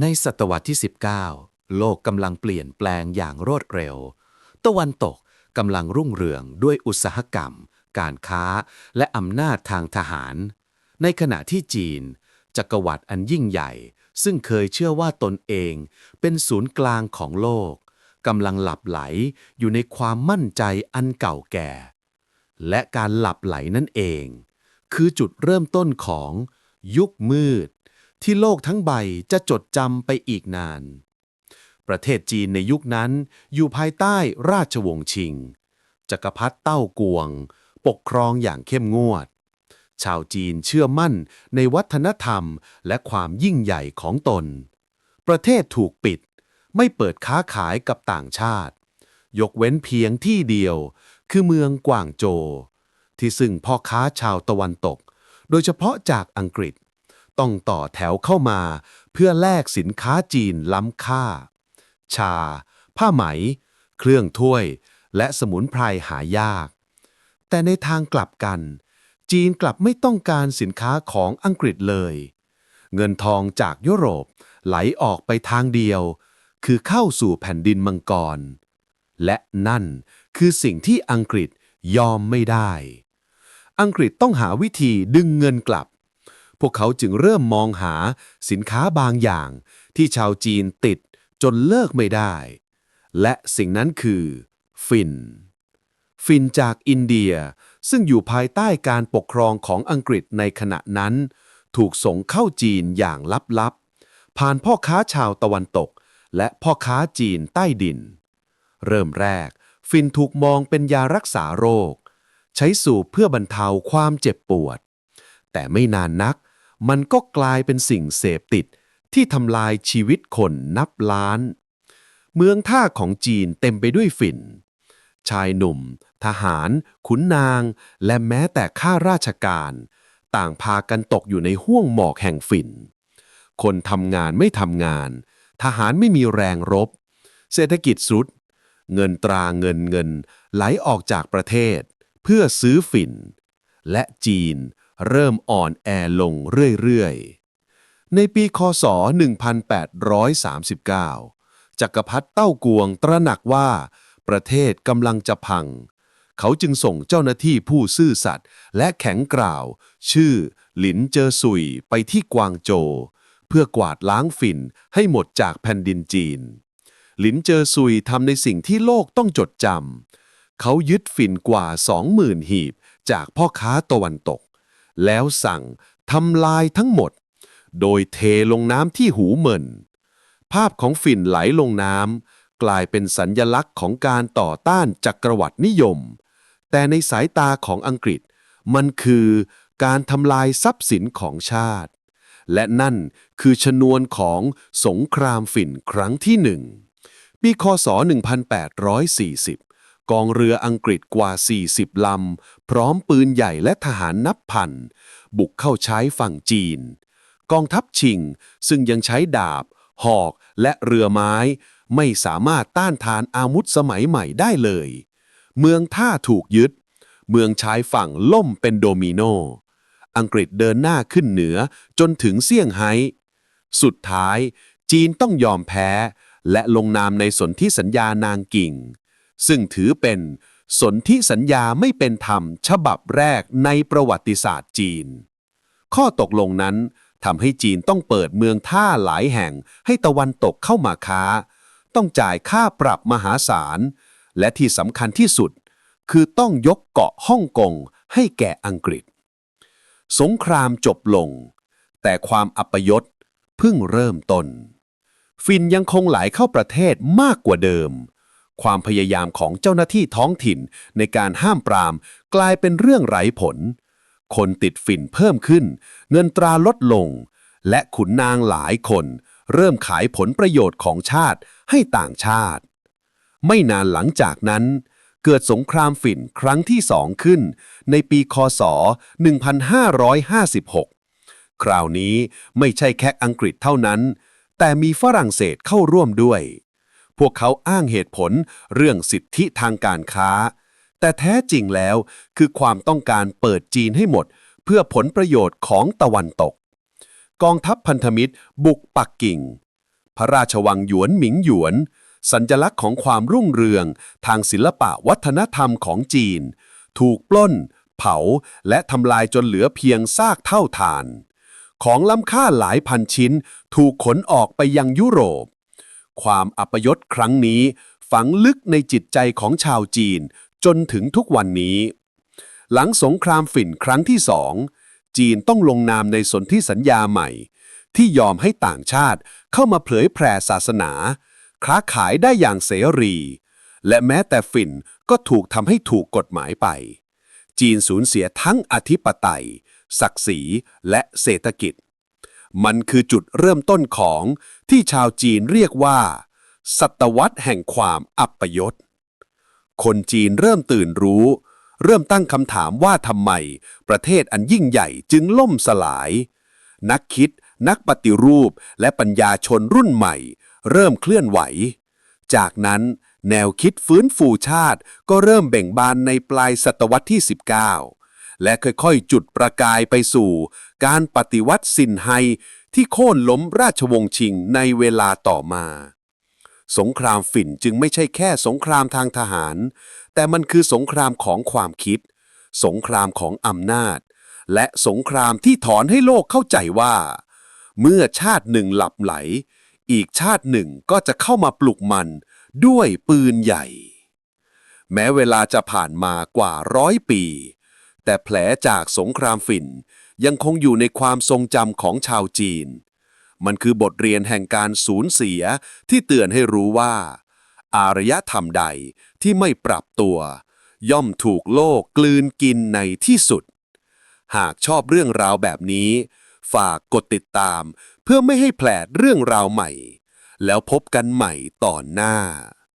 ในศตวรรษที่ 19 โลกกำลังเปลี่ยนแปลงอย่างรวดเร็ว ตะวันตกกำลังรุ่งเรืองด้วยอุตสาหกรรม การค้า และอำนาจทางทหาร ในขณะที่จีน จักรวรรดิอันยิ่งใหญ่ ซึ่งเคยเชื่อว่าตนเองเป็นศูนย์กลางของโลกกำลังหลับไหลอยู่ในความมั่นใจอันเก่าแก่ และการหลับไหลนั่นเอง คือจุดเริ่มต้นของยุคมืด ที่โลกทั้งใบจะจดจำไปอีกนาน ประเทศจีนในยุคนั้นอยู่ภายใต้ราชวงศ์ชิง จักรพรรดิเต้ากวง ปกครองอย่างเข้มงวด ชาวจีนเชื่อมั่นในวัฒนธรรมและความยิ่งใหญ่ของตน ประเทศถูกปิด ไม่เปิดค้าขายกับต่างชาติ ยกเว้นเพียงที่เดียว คือเมืองกวางโจวที่ซึ่งพ่อค้าชาวตะวันตก โดยเฉพาะจากอังกฤษ ต้องต่อแถวเข้ามา เพื่อแลกสินค้าจีนล้ำค่า ชา ผ้าไหม เครื่องถ้วย และสมุนไพรหายาก แต่ในทางกลับกัน จีนกลับไม่ต้องการสินค้าของอังกฤษเลย เงินทองจากยุโรปไหลออกไปทางเดียว คือเข้าสู่แผ่นดินมังกร และนั่นคือสิ่งที่อังกฤษยอมไม่ได้ อังกฤษต้องหาวิธีดึงเงินกลับ พวกเขาจึงเริ่มมองหาสินค้าบางอย่าง ที่ชาวจีนติดจนเลิกไม่ได้ และสิ่งนั้นคือ ฟิน ฟินจากอินเดียซึ่งอยู่ภายใต้การปกครองของอังกฤษในขณะนั้น ถูกส่งเข้าจีนอย่างลับๆ ผ่านพ่อค้าชาวตะวันตก และพ่อค้าจีนใต้ดิน เริ่มแรก ฟินถูกมองเป็นยารักษาโรค ใช้สูบเพื่อบรรเทาความเจ็บปวด แต่ไม่นานนัก มันก็กลายเป็นสิ่งเสพติดที่ทำลายชีวิตคนนับล้าน เมืองท่าของจีนเต็มไปด้วยฝิ่น ชายหนุ่ม ทหาร ขุนนาง และแม้แต่ข้าราชการ ต่างพากันตกอยู่ในห้วงหมอกแห่งฝิ่น คนทำงานไม่ทำงาน ทหารไม่มีแรงรบ เศรษฐกิจสุด เงินตราเงินเงินไหลออกจากประเทศ เพื่อซื้อฝิ่น และจีน เริ่มอ่อนแอลงเรื่อยๆ ในปีคศ 1839 จักรพรรดิเต้ากวงตระหนักว่า ประเทศกำลังจะพัง เขาจึงส่งเจ้าหน้าที่ผู้ซื่อสัตย์และแข็งกร้าว ชื่อ หลินเจอซุยไปที่กวางโจวเพื่อกวาดล้างฝิ่นให้หมดจากแผ่นดินจีน หลินเจอซุยทำในสิ่งที่โลกต้องจดจำเขายึดฝิ่นกว่า 20,000 หีบ จากพ่อค้าตะวันตก แล้วสั่งทำลายทั้งหมด โดยเทลงน้ำที่หูเหมินภาพของฝิ่นไหลลงน้ำกลายเป็นสัญญลักษณ์ของการต่อต้านจักรวรรดินิยม แต่ในสายตาของอังกฤษ มันคือการทำลายทรัพย์สินของชาติ และนั่นคือชนวนของสงครามฝิ่นครั้งที่หนึ่งปีคศ 1840 กองเรืออังกฤษกว่า 40 ลำ พร้อมปืนใหญ่และทหารนับพัน บุกเข้าใช้ฝั่งจีน กองทัพชิง ซึ่งยังใช้ดาบ หอกและเรือไม้ ไม่สามารถต้านทานอาวุธสมัยใหม่ได้เลย เมืองท่าถูกยึด เมืองชายฝั่งล่มเป็นโดมิโน อังกฤษเดินหน้าขึ้นเหนือจนถึงเซี่ยงไฮ้สุดท้ายจีนต้องยอมแพ้ และลงนามในสนธิสัญญานางกิ่ง ซึ่งถือเป็นสนธิสัญญาไม่เป็นธรรม ฉบับแรกในประวัติศาสตร์จีน ข้อตกลงนั้นทำให้จีนต้องเปิดเมืองท่าหลายแห่งให้ตะวันตกเข้ามาค้า ต้องจ่ายค่าปรับมหาศาล และที่สำคัญที่สุด คือต้องยกเกาะฮ่องกงให้แก่อังกฤษ สงครามจบลง แต่ความอัปยศเพิ่งเริ่มต้น ฟินยังคงไหลเข้าประเทศมากกว่าเดิม ความพยายามของเจ้าหน้าที่ท้องถิ่น ในการห้ามปราม กลายเป็นเรื่องไร้ผล คนติดฝิ่นเพิ่มขึ้น เงินตราลดลง และขุนนางหลายคน เริ่มขายผลประโยชน์ของชาติให้ต่างชาติ ไม่นานหลังจากนั้น เกิดสงครามฝิ่นครั้งที่สองขึ้น ในปีคศ 1556 คราวนี้ไม่ใช่แค่อังกฤษเท่านั้น แต่มีฝรั่งเศสเข้าร่วมด้วย พวกเขาอ้างเหตุผลเรื่องสิทธิทางการค้า แต่แท้จริงแล้วคือความต้องการเปิดจีนให้หมด เพื่อผลประโยชน์ของตะวันตก กองทัพพันธมิตรบุกปักกิ่ง พระราชวังหยวนหมิงหยวน สัญลักษณ์ของความรุ่งเรือง ทางศิลปะวัฒนธรรมของจีน ถูกปล้น เผาและทำลายจนเหลือเพียงซากเท่าฐาน ของล้ำค่าหลายพันชิ้นถูกขนออกไปยังยุโรป ความอัปยศครั้งนี้ ฝังลึกในจิตใจของชาวจีน จนถึงทุกวันนี้ หลังสงครามฝิ่นครั้งที่สอง จีนต้องลงนามในสนธิสัญญาใหม่ ที่ยอมให้ต่างชาติเข้ามาเผยแผ่ศาสนา ค้าขายได้อย่างเสรี และแม้แต่ฝิ่นก็ถูกทำให้ถูกกฎหมายไป จีนสูญเสียทั้งอธิปไตย ศักดิ์ศรีและเศรษฐกิจ มันคือจุดเริ่มต้นของที่ชาวจีนเรียกว่า ศตวรรษแห่งความอัปยศ คนจีนเริ่มตื่นรู้ เริ่มตั้งคำถามว่าทำไม ประเทศอันยิ่งใหญ่จึงล่มสลาย นักคิด นักปฏิรูปและปัญญาชนรุ่นใหม่ เริ่มเคลื่อนไหว จากนั้นแนวคิดฟื้นฟูชาติก็เริ่มเบ่งบานในปลายศตวรรษที่ 19 และค่อยๆ จุดประกายไปสู่ การปฏิวัติสินไฮที่โค่นล้มราชวงศ์ชิงในเวลาต่อมา สงครามฝิ่นจึงไม่ใช่แค่สงครามทางทหาร แต่มันคือสงครามของความคิด สงครามของอำนาจ และสงครามที่ถอนให้โลกเข้าใจว่า เมื่อชาติหนึ่งหลับไหล อีกชาติหนึ่งก็จะเข้ามาปลุกมันด้วยปืนใหญ่ แม้เวลาจะผ่านมากว่าร้อยปี แต่แผลจากสงครามฝิ่น ยังคงอยู่ในความทรงจำของชาวจีน มันคือบทเรียนแห่งการสูญเสียที่เตือนให้รู้ว่า อารยธรรมใดที่ไม่ปรับตัว ย่อมถูกโลกกลืนกินในที่สุด หากชอบเรื่องราวแบบนี้ ฝากกดติดตาม เพื่อไม่ให้แผลดเรื่องราวใหม่ แล้วพบกันใหม่ตอนหน้า